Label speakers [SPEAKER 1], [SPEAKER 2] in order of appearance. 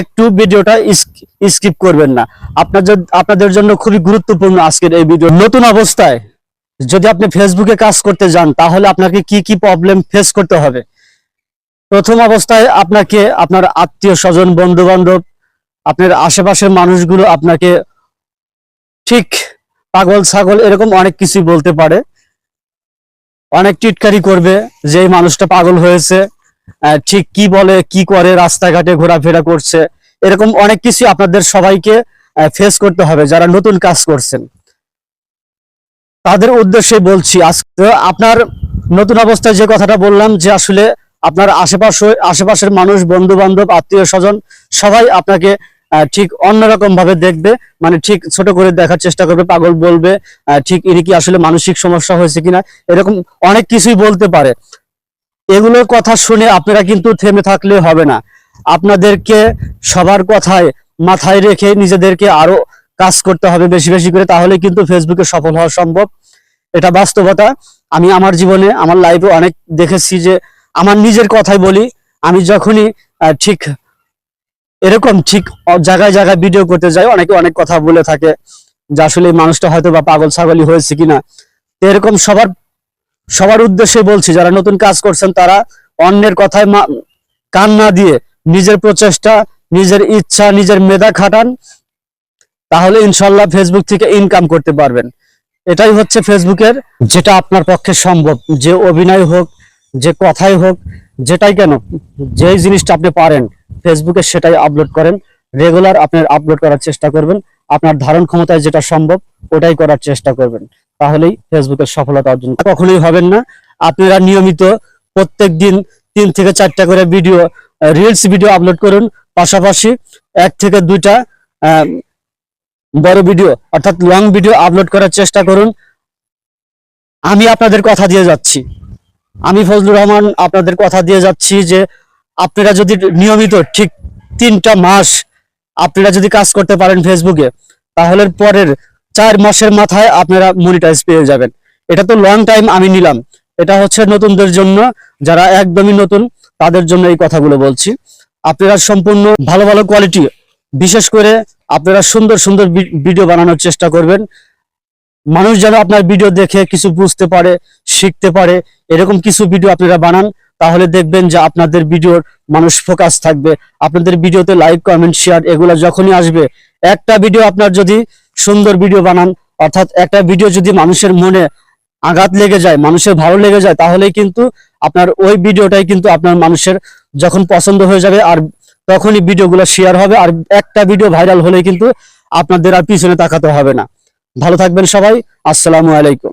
[SPEAKER 1] একটু ভিডিওটা স্কিপ করবেন না। আপনাদের আপনাদের জন্য খুবই গুরুত্বপূর্ণ আজকের এই ভিডিও। নতুন অবস্থায় যদি আপনি ফেসবুকে কাজ করতে যান, তাহলে আপনাকে কি কি প্রবলেম ফেস করতে হবে? প্রথম অবস্থায় আপনাকে, আপনার আত্মীয় স্বজন বন্ধু বান্ধব আপনার আশেপাশের মানুষগুলো আপনাকে ঠিক পাগল, ছাগল এরকম অনেক কিছু বলতে পারে। অনেক টিটকারি করবে যে এই মানুষটা পাগল হয়েছে। ঠিক কি বলে, কি করে, রাস্তাঘাটে ঘোরাফেরা করছে, এরকম অনেক কিছু আপনাদের সবাইকে ফেস করতে হবে যারা নতুন কাজ করছেন। তাদের উদ্দেশ্যে বলছি, আজকে আপনার নতুন অবস্থায় যে কথাটা বললাম যে আসলে আপনার আশেপাশে, আশেপাশের মানুষ বন্ধু বান্ধব আত্মীয় স্বজন সবাই আপনাকে ঠিক অন্যরকম ভাবে দেখবে মানে ঠিক ছোট করে দেখার চেষ্টা করবে, পাগল বলবে ঠিক ইনি কি আসলে মানসিক সমস্যা হয়েছে কিনা, এরকম অনেক কিছুই বলতে পারে। এগুলোর কথা শুনে আপনারা কিন্তু থেমে থাকলে হবে না। আপনাদেরকে সবার কথায় মাথায় রেখে নিজেদেরকে আরও কাজ করতে হবে বেশি বেশি করে, তাহলে কিন্তু ফেসবুকে সফল হওয়া সম্ভব। এটা বাস্তবতা। আমি আমার জীবনে, আমার লাইফে অনেক দেখেছি যে, আমার নিজের কথাই বলি, আমি যখনই ঠিক এরকম ঠিক জায়গায় জায়গায় ভিডিও করতে যাই, অনেকে অনেক কথা বলে থাকে যে, আসলে মানুষটা হয়তো বা পাগল ছাগলই হয়েছে কিনা। এরকম সবার সবার উদ্দেশ্যে বলছি, যারা নতুন কাজ করছেন, তারা অন্যের কথায় কান না দিয়ে নিজের প্রচেষ্টা, নিজের ইচ্ছা, নিজের মেধা খাটান, তাহলে ইনশাল্লাহ ফেসবুক থেকে ইনকাম করতে পারবেন। এটাই হচ্ছে ফেসবুকের যেটা আপনার পক্ষে সম্ভব। যে অভিনয় হোক, যে কথাই হোক, যেটাই কেন, যেই জিনিসটা আপনি পারেন ফেসবুকে সেটাই আপলোড করেন। রেগুলার আপনার আপলোড করার চেষ্টা করবেন। আপনার ধারণ ক্ষমতায় যেটা সম্ভব, ওটাই করার চেষ্টা করবেন। তাহলেই ফেসবুকের সফলতা অর্জন কখনোই হবেন না, আপনারা নিয়মিত প্রত্যেক দিন তিন থেকে চারটা করে ভিডিও রিলস ভিডিও আপলোড করুন। পাশাপাশি এক থেকে দুইটা বড় ভিডিও, অর্থাৎ লং ভিডিও আপলোড করার চেষ্টা করুন। আমি আপনাদের কথা দিয়ে যাচ্ছি। আমি ফজলুর রহমান আপনাদের কথা দিয়ে যাচ্ছি যে, আপনারা যদি নিয়মিত ঠিক তিনটা মাস আপনারা যদি কাজ করতে পারেন ফেসবুকে তাহলে পরের চার মাসের মাথায় আপনারা মনিটাইজ পেয়ে যাবেন। এটা তো লং টাইম আমি নিলাম। এটা হচ্ছে নতুনদের জন্য, যারা একদমই নতুন, তাদের জন্য এই কথাগুলো বলছি। আপনারা সম্পূর্ণ ভালো ভালো কোয়ালিটি বিশেষ করে আপনারা সুন্দর সুন্দর ভিডিও বানানোর চেষ্টা করবেন। মানুষ যেন আপনার ভিডিও দেখে কিছু বুঝতে পারে, শিখতে পারে, এরকম কিছু ভিডিও আপনারা বানান, তাহলে দেখবেন যে আপনাদের ভিডিওর মানুষ ফোকাস থাকবে। আপনাদের ভিডিওতে লাইক কমেন্ট শেয়ার এগুলো যখনই আসবে, একটা ভিডিও আপনার যদি সুন্দর ভিডিও বানান। অর্থাৎ একটা ভিডিও যদি মানুষের মনে আঘাত লেগে যায়, মানুষের ভালো লেগে যায়, তাহলেই কিন্তু আপনার ওই ভিডিওটাই কিন্তু আপনার মানুষের যখন পছন্দ হয়ে যাবে আর তখনই ভিডিওগুলো শেয়ার হবে। আর একটা ভিডিও ভাইরাল হলে কিন্তু আপনাদের আর পিছনে তাকাতে হবে না। ভালো থাকবেন সবাই। আসসালামু আলাইকুম।